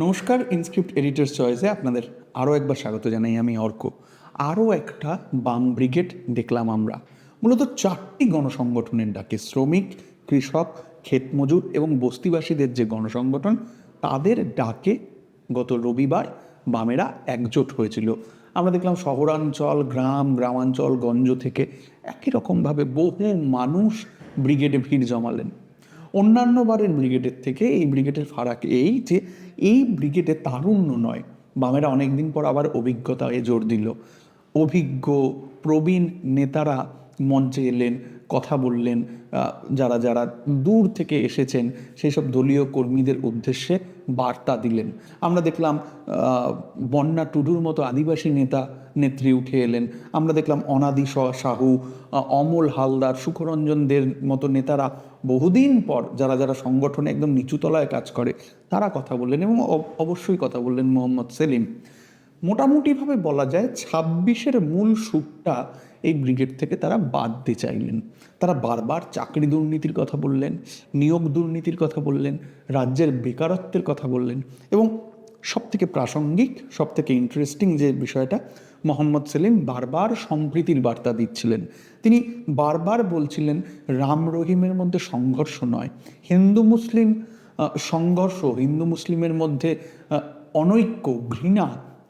নমস্কার Inscript editors চয়েসে আপনাদের আরও একবার স্বাগত জানাই আমি অর্ক। আরও একটা বাম ব্রিগেড দেখলাম আমরা। মূলত চারটি গণসংগঠনের ডাকে শ্রমিক, কৃষক, ক্ষেতমজুর এবং বস্তিবাসীদের যে গণসংগঠন, তাদের ডাকে গত রবিবার বামেরা একজোট হয়েছিল। আমরা দেখলাম শহরাঞ্চল, গ্রাম, গ্রামাঞ্চল, গঞ্জ থেকে একই রকমভাবে বহু মানুষ ব্রিগেডে ভিড় জমালেন। অন্যান্য বারের ব্রিগেডের থেকে এই ব্রিগেডের ফারাক এই যে এই ব্রিগেডে তারুণ্য নয়। বামেরা অনেকদিন পর আবার অভিজ্ঞতায় জোর দিল। অভিজ্ঞ প্রবীণ নেতারা মঞ্চে এলেন কথা বললেন যারা যারা দূর থেকে এসেছেন সেই সব দলীয় কর্মীদের উদ্দেশ্যে বার্তা দিলেন। আমরা দেখলাম বন্যা টুডুর মতো আদিবাসী নেতা নেত্রী উঠে এলেন। আমরা দেখলাম, অনাদি সাহু অমল হালদার, সুখরঞ্জনদের মতো নেতারা বহুদিন পর যারা যারা সংগঠনে একদম নিচুতলায় কাজ করে, তারা কথা বললেন এবং অবশ্যই কথা বললেন মোহাম্মদ সেলিম। মোটামুটিভাবে বলা যায়, ছাব্বিশের মূল সুরটা এই ব্রিগেড থেকে তারা বাদ দিতে চাইলেন। তারা বারবার চাকরি দুর্নীতির কথা বললেন, নিয়োগ দুর্নীতির কথা বললেন, রাজ্যের বেকারত্বের কথা বললেন এবং সব থেকে প্রাসঙ্গিক সব থেকে ইন্টারেস্টিং যে বিষয়টা, মোহাম্মদ সেলিম বারবার সম্প্রীতির বার্তা দিচ্ছিলেন। তিনি বারবার বলছিলেন, রাম রহিমের মধ্যে সংঘর্ষ নয়, হিন্দু মুসলিম সংঘর্ষ, হিন্দু মুসলিমের মধ্যে অনৈক্য, ঘৃণা,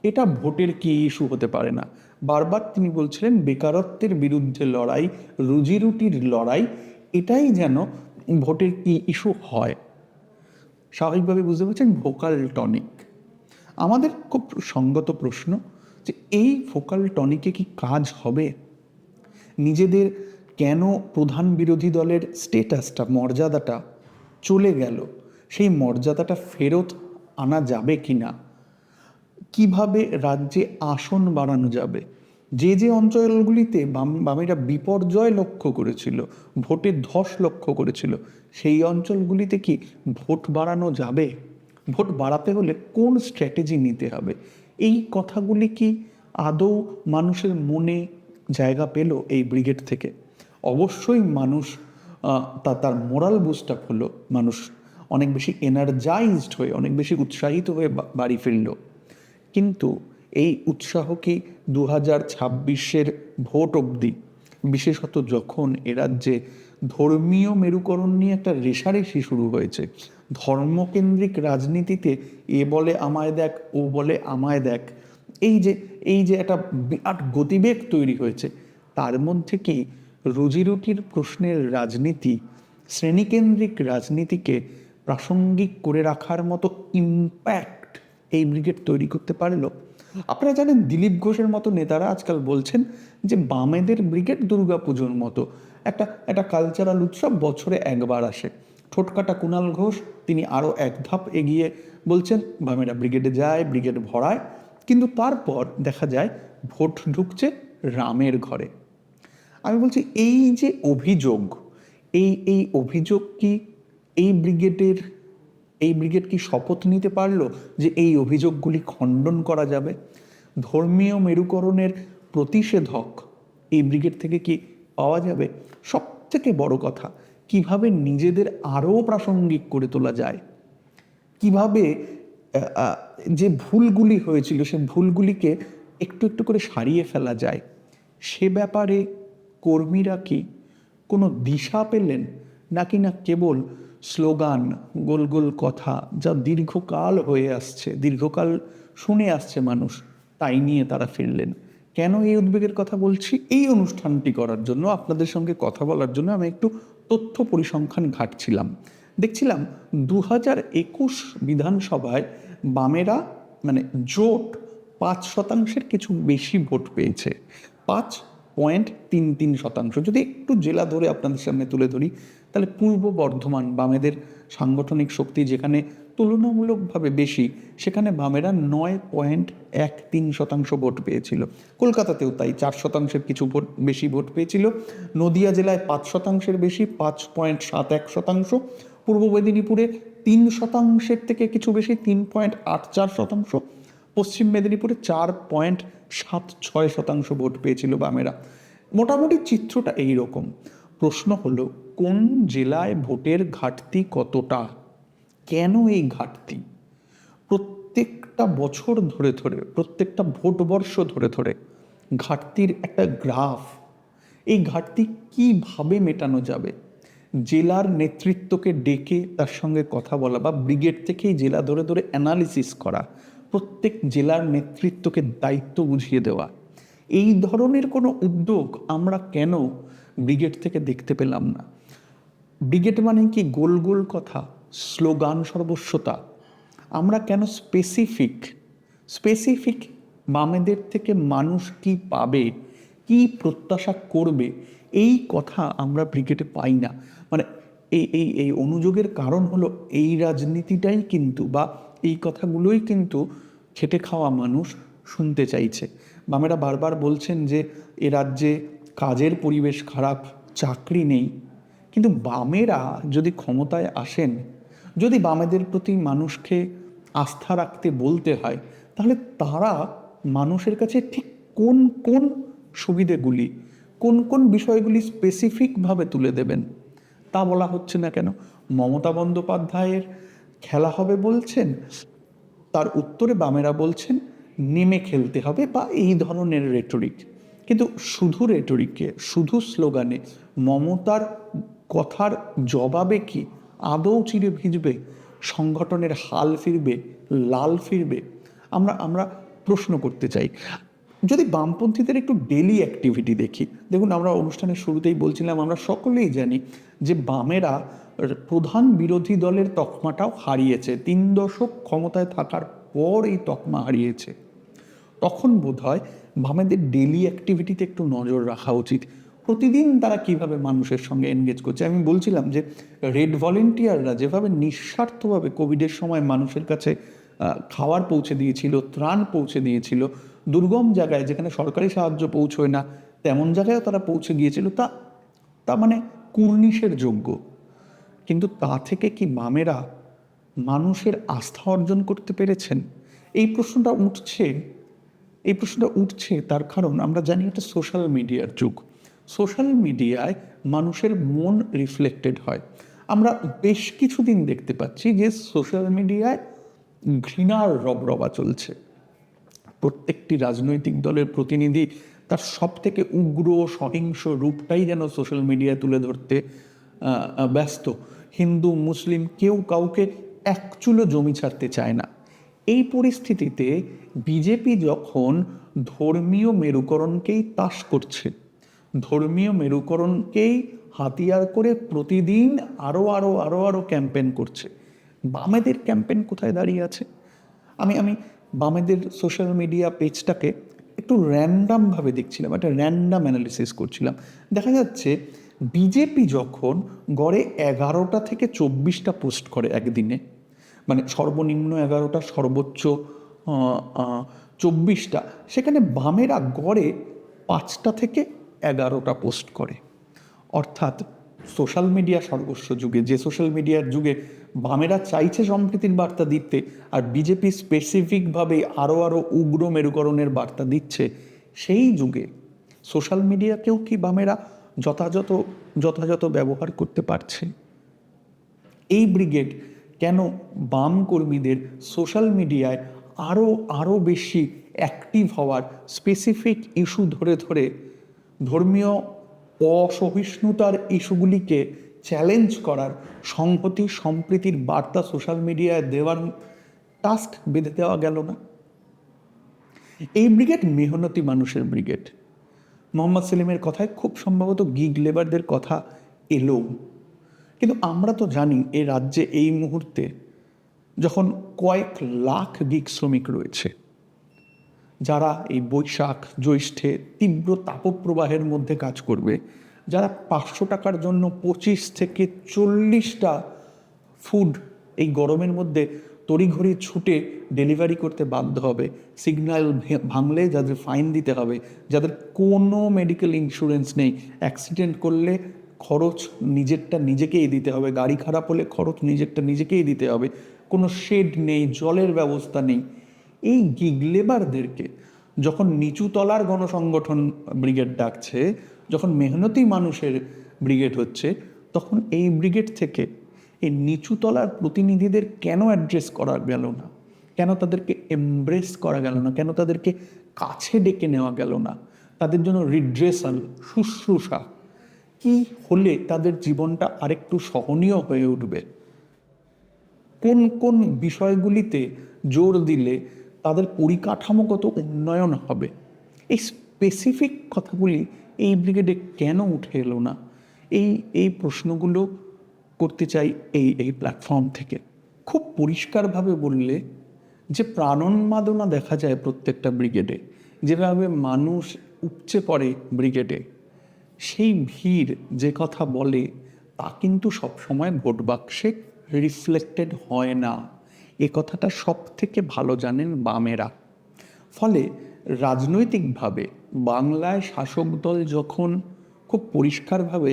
এটা ভোটের কি ইস্যু হতে পারে না? বারবার তিনি বলছিলেন, বেকারত্বের বিরুদ্ধে লড়াই রুজি রুটির লড়াই, এটাই যেন ভোটের কি ইস্যু হয়। স্বাভাবিকভাবে বুঝতে পারছেন ভোকাল টনিক আমাদের খুব সঙ্গত প্রশ্ন যে, এই ভোকাল টনিকে কি কাজ হবে? নিজেদের কেন প্রধান বিরোধী দলের স্টেটাসটা মর্যাদাটা চলে গেল? সেই মর্যাদাটা ফেরত আনা যাবে কি না কীভাবে রাজ্যে আসন বাড়ানো যাবে? যে যে অঞ্চলগুলিতে বাম, বামেরা বিপর্যয় লক্ষ্য করেছিল ভোটের ধস লক্ষ্য করেছিল, সেই অঞ্চলগুলিতে কি ভোট বাড়ানো যাবে? ভোট বাড়াতে হলে কোন স্ট্র্যাটেজি নিতে হবে? এই কথাগুলি কি আদৌ মানুষের মনে জায়গা পেল এই ব্রিগেড থেকে? অবশ্যই মানুষ তা, তার মোরাল বুস্ট আপ হলো। মানুষ অনেক বেশি এনার্জাইজড হয়ে, অনেক বেশি উৎসাহিত হয়ে বাড়ি ফিরল। কিন্তু এই উৎসাহ কি দু হাজার ছাব্বিশের ভোট অবধি? বিশেষত যখন এ রাজ্যে ধর্মীয় মেরুকরণ নিয়ে একটা রেশারেশি শুরু হয়েছে, ধর্মকেন্দ্রিক রাজনীতিতে এ বলে আমায় দেখ, ও বলে আমায় দেখ, এই যে এই যে একটা বিরাট গতিবেগ তৈরি হয়েছে, তার মধ্যে কি রুজিরুটির প্রশ্নের রাজনীতি, শ্রেণীকেন্দ্রিক রাজনীতিকে প্রাসঙ্গিক করে রাখার মতো ইম্প্যাক্ট এই ব্রিগেড তৈরি করতে পারল। আপনারা জানেন দিলীপ ঘোষের মতো নেতারা আজকাল বলছেন যে বামেদের ব্রিগেড দুর্গাপুজোর মতো। একটা একটা কালচারাল উৎসব বছরে একবার আসে। ঠোটকাটা কুণাল ঘোষ, তিনি আরও এক ধাপ এগিয়ে বলছেন, বামেরা ব্রিগেডে যায়, ব্রিগেড ভরায়। কিন্তু তারপর দেখা যায় ভোট ঢুকছে রামের ঘরে। আমি বলছি, এই যে অভিযোগ, এই এই অভিযোগ কি এই ব্রিগেডের এই ব্রিগেড কি শপথ নিতে পারল যে এই অভিযোগগুলি খণ্ডন করা যাবে? ধর্মীয় মেরুকরণের প্রতিষেধক এই ব্রিগেড থেকে কি পাওয়া যাবে? সব থেকে বড় কথা, কীভাবে নিজেদের আরও প্রাসঙ্গিক করে তোলা যায়? কীভাবে যে ভুলগুলি হয়েছিল, সে ভুলগুলিকে একটু একটু করে সারিয়ে ফেলা যায়, সে ব্যাপারে কর্মীরা কি কোনো দিশা পেলেন? নাকি না কেবল স্লোগান, গোল গোল কথা যা দীর্ঘকাল হয়ে আসছে, দীর্ঘকাল শুনে আসছে মানুষ, তাই নিয়ে তারা ফিরলেন। কেন এই উদ্বেগের কথা বলছি? এই অনুষ্ঠানটি করার জন্য, আপনাদের সঙ্গে কথা বলার জন্য আমি একটু তথ্য পরিসংখ্যান ঘাটছিলাম। দেখছিলাম দু হাজার একুশ বিধানসভায় বামেরা মানে জোট, পাঁচ শতাংশের কিছু বেশি ভোট পেয়েছে। পাঁচ পয়েন্ট তিন তিন শতাংশ। যদি একটু জেলা ধরে আপনাদের সামনে তুলে ধরি, তাহলে পূর্ব বর্ধমান বামেদের সাংগঠনিক শক্তি যেখানে তুলনামূলকভাবে বেশি, সেখানে বামেরা নয় পয়েন্ট এক তিন শতাংশ ভোট পেয়েছিল। কলকাতাতেও তাই চার শতাংশের কিছু ভোট, বেশি ভোট পেয়েছিল। নদিয়া জেলায় পাঁচ শতাংশের বেশি, পাঁচ পয়েন্ট সাত এক শতাংশ। পূর্ব মেদিনীপুরে তিন শতাংশের থেকে কিছু বেশি, তিন পয়েন্ট আট চার শতাংশ। পশ্চিম মেদিনীপুরে চার পয়েন্ট সাত ছয় শতাংশ ভোট পেয়েছিল বামেরা। মোটামুটি চিত্রটা এই রকম। প্রশ্ন হলো, কোন জেলায় ভোটের ঘাটতি কতটা? কেন এই ঘাটতি? প্রত্যেকটা বছর ধরে ধরে, প্রত্যেকটা ভোটবর্ষ ধরে ধরে ঘাটতির একটা গ্রাফ। এই ঘাটতি কীভাবে মেটানো যাবে? জেলার নেতৃত্বকে ডেকে তার সঙ্গে কথা বলা বা ব্রিগেড থেকেই জেলা ধরে ধরে অ্যানালিসিস করা। প্রত্যেক জেলার নেতৃত্বকে দায়িত্ব বুঝিয়ে দেওয়া। এই ধরনের কোনো উদ্যোগ আমরা কেন ব্রিগেড থেকে দেখতে পেলাম না? ব্রিগেড মানে কি গোল গোল কথা, স্লোগান সর্বস্বতা? আমরা কেন স্পেসিফিক স্পেসিফিক মামেদের থেকে মানুষ কি পাবে, কি প্রত্যাশা করবে, এই কথা আমরা ব্রিগেডে পাই না। মানে এই এই এই অনুযোগের কারণ হলো এই রাজনীতিটাই কিন্তু বা এই কথাগুলোই কিন্তু খেটে খাওয়া মানুষ শুনতে চাইছে। বামেরা বারবার বলছেন যে, এ রাজ্যে কাজের পরিবেশ খারাপ, চাকরি নেই। কিন্তু বামেরা যদি ক্ষমতায় আসেন, যদি বামেদের প্রতি মানুষকে আস্থা রাখতে বলতে হয়, তাহলে তারা মানুষের কাছে ঠিক কোন কোন সুবিধেগুলি, কোন কোন বিষয়গুলি স্পেসিফিকভাবে তুলে দেবেন? তা বলা হচ্ছে না কেন? মমতা বন্দ্যোপাধ্যায়ের খেলা হবে বলছেন, তার উত্তরে বামেরা বলছেন, নেমে খেলতে হবে বা এই ধরনের রেটরিক কিন্তু শুধু রেটরিকে শুধু স্লোগানে মমতার কথার জবাবে কি আদৌ চিরে ভিজবে? সংগঠনের হাল ফিরবে, লাল ফিরবে? আমরা আমরা প্রশ্ন করতে চাই। যদি বামপন্থীদের একটু ডেলি অ্যাক্টিভিটি দেখি, দেখুন আমরা অনুষ্ঠানের শুরুতেই বলছিলাম, আমরা সকলেই জানি যে বামেরা প্রধান বিরোধী দলের তকমাটাও হারিয়েছে, তিন দশক ক্ষমতায় থাকার পর এই তকমা হারিয়েছে। তখন বোধ হয় বামেদের ডেলি অ্যাক্টিভিটিতে একটু নজর রাখা উচিত। প্রতিদিন তারা কীভাবে মানুষের সঙ্গে এনগেজ করছে? আমি বলছিলাম যে রেড ভলেন্টিয়াররা যেভাবে নিঃস্বার্থভাবে কোভিডের সময় মানুষের কাছে খাওয়ার পৌঁছে দিয়েছিল, ত্রাণ পৌঁছে দিয়েছিল, দুর্গম জায়গায় যেখানে সরকারি সাহায্য পৌঁছয় না, তেমন জায়গায়ও তারা পৌঁছে গিয়েছিল, তা তা মানে কুর্নিশের যোগ্য। কিন্তু তা থেকে কি মামেরা মানুষের আস্থা অর্জন করতে পেরেছেন? এই প্রশ্নটা উঠছে, এই প্রশ্নটা উঠছে তার কারণ আমরা জানি এটা সোশ্যাল মিডিয়ার যুগ। সোশ্যাল মিডিয়ায় মানুষের মন রিফ্লেক্টেড হয়। আমরা বেশ কিছুদিন দেখতে পাচ্ছি যে সোশ্যাল মিডিয়ায় ঘৃণার রবরবা চলছে। প্রত্যেকটি রাজনৈতিক দলের প্রতিনিধি তার সব থেকে উগ্র, সহিংস রূপটাই যেন সোশ্যাল মিডিয়ায় তুলে ধরতে ব্যস্ত। হিন্দু, মুসলিম কেউ কাউকে একচুলো জমি ছাড়তে চায় না। এই পরিস্থিতিতে বিজেপি যখন ধর্মীয় মেরুকরণকেই তাস করছে, ধর্মীয় মেরুকরণকেই হাতিয়ার করে প্রতিদিন আরও আরও আরও আরও ক্যাম্পেন করছে, বামেদের ক্যাম্পেন কোথায় দাঁড়িয়ে আছে? আমি আমি বামেদের সোশ্যাল মিডিয়া পেজটাকে একটু র্যান্ডামভাবে দেখছিলাম, একটা র্যান্ডাম অ্যানালিসিস করছিলাম। দেখা যাচ্ছে বিজেপি যখন গড়ে এগারোটা থেকে চব্বিশটা পোস্ট করে একদিনে মানে সর্বনিম্ন এগারোটা, সর্বোচ্চ চব্বিশটা, সেখানে বামেরা গড়ে পাঁচটা থেকে এগারোটা পোস্ট করে। অর্থাৎ সোশ্যাল মিডিয়া সর্বস্ব যুগে, যে সোশ্যাল মিডিয়ার যুগে বামেরা চাইছে সম্প্রীতির বার্তা দিতে আর বিজেপি স্পেসিফিকভাবে আরও আরও উগ্র মেরুকরণের বার্তা দিচ্ছে, সেই যুগে সোশ্যাল মিডিয়াকেও কি বামেরা যথাযথ যথাযথ ব্যবহার করতে পারছে? এই ব্রিগেড কেন বাম কর্মীদের সোশ্যাল মিডিয়ায় আরও আরও বেশি অ্যাক্টিভ হওয়ার স্পেসিফিক ইস্যু ধরে ধরে ধর্মীয় অসহিষ্ণুতার ইস্যুগুলিকে চ্যালেঞ্জ করার সংহতি সম্প্রীতির বার্তা সোশ্যাল মিডিয়ায় দেওয়ার টাস্ক বেঁধে দেওয়া গেল না? এই ব্রিগেড মেহনতি মানুষের ব্রিগেড। মোহাম্মদ সেলিমের কথায় খুব সম্ভবত গিগ লেবারদের কথা এলো। কিন্তু আমরা তো জানি এ রাজ্যে এই মুহূর্তে যখন কয়েক লাখ গিগ শ্রমিক রয়েছে। যারা এই বৈশাখ, জ্যৈষ্ঠে তীব্র তাপপ্রবাহের মধ্যে কাজ করবে, যারা পাঁচশো টাকার জন্য পঁচিশ থেকে চল্লিশটা ফুড এই গরমের মধ্যে তড়িঘড়ি ছুটে ডেলিভারি করতে বাধ্য হবে। সিগন্যাল ভাঙলে যাদের ফাইন দিতে হবে, যাদের কোনো মেডিকেল ইন্স্যুরেন্স নেই অ্যাক্সিডেন্ট করলে খরচ নিজেরটা নিজেকেই দিতে হবে। গাড়ি খারাপ হলে খরচ নিজেরটা নিজেকেই দিতে হবে। কোনো শেড নেই, জলের ব্যবস্থা নেই। এই গিগ লেবারদেরকে যখন নিচু তলার গণসংগঠন ব্রিগেড ডাকছে, যখন মেহনতি মানুষের ব্রিগেড হচ্ছে, তখন এই ব্রিগেড থেকে এই নিচু তলার প্রতিনিধিদের কেন অ্যাড্রেস করা গেল না? কেন তাদেরকে এমব্রেস করা গেল না? কেন তাদেরকে কাছে ডেকে নেওয়া গেল না? তাদের জন্য রিড্রেসাল শুশ্রূষা কি হলে তাদের জীবনটা আরেকটু সহনীয় হয়ে উঠবে? কোন কোন বিষয়গুলিতে জোর দিলে তাদের পরিকাঠামোগত উন্নয়ন হবে। এই স্পেসিফিক কথাগুলি এই ব্রিগেডে কেন উঠে এলো না? এই এই প্রশ্নগুলো করতে চাই এই এই প্ল্যাটফর্ম থেকে। খুব পরিষ্কারভাবে বললে যে প্রাণোন্মাদনা দেখা যায় প্রত্যেকটা ব্রিগেডে যেভাবে মানুষ উপচে পড়ে ব্রিগেডে সেই ভিড় যে কথা বলে তা কিন্তু সবসময় ভোট বাক্সে রিফ্লেক্টেড হয় না। এ কথাটা সব থেকে ভালো জানেন বামেরা। ফলে রাজনৈতিকভাবে বাংলায় শাসক দল যখন খুব পরিষ্কারভাবে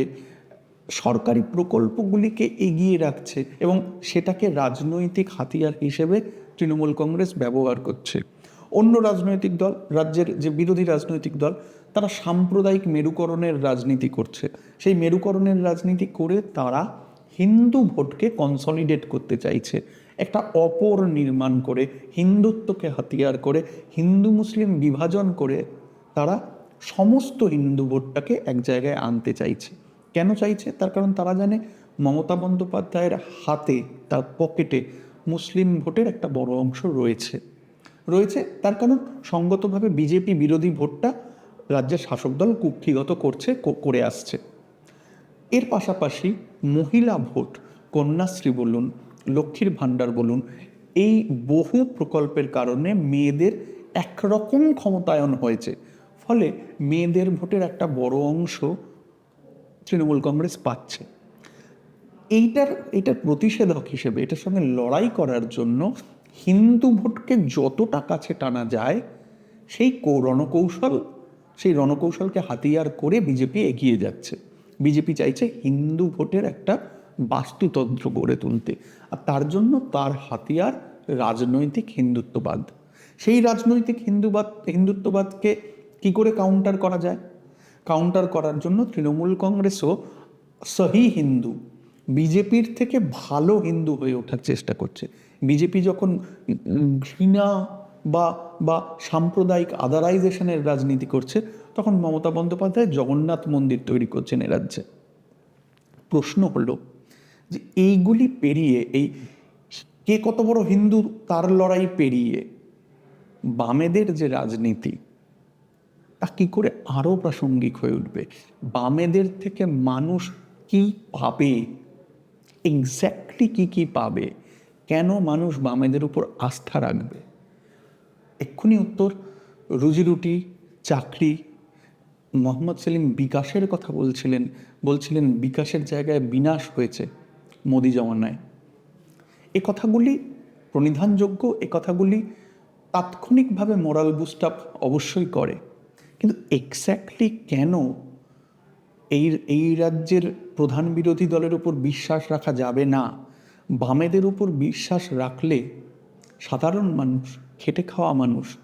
সরকারি প্রকল্পগুলিকে এগিয়ে রাখছে এবং সেটাকে রাজনৈতিক হাতিয়ার হিসেবে তৃণমূল কংগ্রেস ব্যবহার করছে, অন্য রাজনৈতিক দল, রাজ্যের যে বিরোধী রাজনৈতিক দল, তারা সাম্প্রদায়িক মেরুকরণের রাজনীতি করছে। সেই মেরুকরণের রাজনীতি করে তারা হিন্দু ভোটকে কনসলিডেট করতে চাইছে। একটা অপর নির্মাণ করে, হিন্দুত্বকে হাতিয়ার করে, হিন্দু মুসলিম বিভাজন করে তারা সমস্ত হিন্দু ভোটটাকে এক জায়গায় আনতে চাইছে। কেন চাইছে? তার কারণ তারা জানে মমতা বন্দ্যোপাধ্যায়ের হাতে, তার পকেটে মুসলিম ভোটের একটা বড় অংশ রয়েছে। রয়েছে, তার কারণ সঙ্গতভাবে বিজেপি বিরোধী ভোটটা রাজ্যের শাসক দল কুক্ষিগত করছে করে আসছে। এর পাশাপাশি মহিলা ভোট, কন্যাশ্রী বলুন লক্ষ্মীর ভাণ্ডার বলুন, এই বহু প্রকল্পের কারণে মেয়েদের একরকম ক্ষমতায়ন হয়েছে। ফলে মেয়েদের ভোটের একটা বড় অংশ তৃণমূল কংগ্রেস পাচ্ছে। এইটার এইটার প্রতিষেধক হিসেবে, এটার সঙ্গে লড়াই করার জন্য হিন্দু ভোটকে যতটা কাছে টানা যায়, সেই রণকৌশল, সেই রণকৌশলকে হাতিয়ার করে বিজেপি এগিয়ে যাচ্ছে। বিজেপি চাইছে হিন্দু ভোটের একটা বাস্তুতন্ত্র গড়ে তুলতে। আর তার জন্য তার হাতিয়ার রাজনৈতিক হিন্দুত্ববাদ। সেই রাজনৈতিক হিন্দুবাদ, হিন্দুত্ববাদকে কি করে কাউন্টার করা যায়? কাউন্টার করার জন্য তৃণমূল কংগ্রেসও সহি হিন্দু। বিজেপির থেকে ভালো হিন্দু হয়ে ওঠার চেষ্টা করছে। বিজেপি যখন ঘৃণা বা বা সাম্প্রদায়িক আদারাইজেশনের রাজনীতি করছে, তখন মমতা বন্দ্যোপাধ্যায় জগন্নাথ মন্দির তৈরি করছেন এ রাজ্যে। প্রশ্ন হলো যে এইগুলি পেরিয়ে এই কে কত বড় হিন্দু তার লড়াই পেরিয়ে বামেদের যে রাজনীতি, তা কী করে আরও প্রাসঙ্গিক হয়ে উঠবে? বামেদের থেকে মানুষ কি পাবে? এক্স্যাক্টলি কি কি পাবে? কেন মানুষ বামেদের উপর আস্থা রাখবে? এক্ষুনি উত্তর রুজিরুটি চাকরি। মোহাম্মদ সেলিম বিকাশের কথা বলছিলেন বলছিলেন বিকাশের জায়গায় বিনাশ হয়েছে। মোদি জমানায় এ কথাগুলি প্রণিধানযোগ্য, এ কথাগুলি তাৎক্ষণিকভাবে মোরাল বুস্ট আপ অবশ্যই করে। কিন্তু এক্স্যাক্টলি কেন এই এই রাজ্যের প্রধান বিরোধী দলের উপর বিশ্বাস রাখা যাবে না? বামেদের উপর বিশ্বাস রাখলে সাধারণ মানুষ, খেটে খাওয়া মানুষ,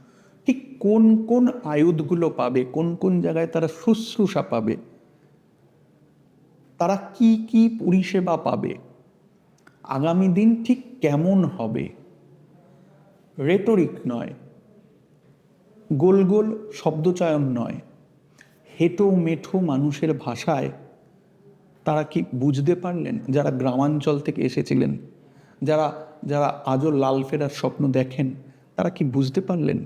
ঠিক কোন কোন আয়ুধগুলো পাবে, কোন কোন জায়গায় তারা শুশ্রূষা পাবে? তারা কি কি পরিষেবা পাবে? আগামী দিন ঠিক কেমন হবে? রেটরিক নয়। গোল গোল শব্দচয়ন নয়। হেঁটো মেঠো মানুষের ভাষায় তারা কি বুঝতে পারলেন? যারা গ্রামাঞ্চল থেকে এসেছিলেন, যারা যারা আজও লাল ফেরার স্বপ্ন দেখেন, তারা কি বুঝতে পারলেন?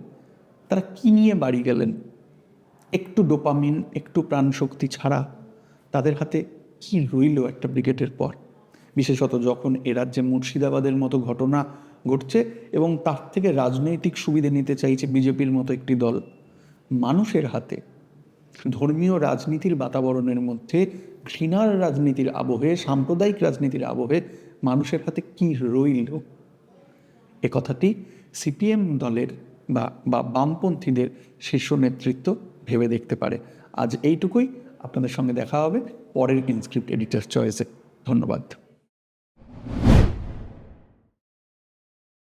তারা কি নিয়ে বাড়ি গেলেন? একটু ডোপামিন, একটু প্রাণশক্তি ছাড়া তাদের হাতে কি রইল একটা ব্রিগেডের পর বিশেষত যখন এ রাজ্যে মুর্শিদাবাদের মতো ঘটনা ঘটছে এবং তার থেকে রাজনৈতিক সুবিধে নিতে চাইছে বিজেপির মতো একটি দল, মানুষের হাতে ধর্মীয় রাজনীতির বাতাবরণের মধ্যে ঘৃণার রাজনীতির আবহে, সাম্প্রদায়িক রাজনীতির আবহে মানুষের হাতে কি রইল? এ কথাটি সিপিএম দলের বা বা বামপন্থীদের শীর্ষ নেতৃত্ব ভেবে দেখতে পারে। আজ এইটুকুই, আপনাদের সঙ্গে দেখা হবে পরের ইনস্ক্রিপ্ট এডিটার চয়েসে ধন্যবাদ।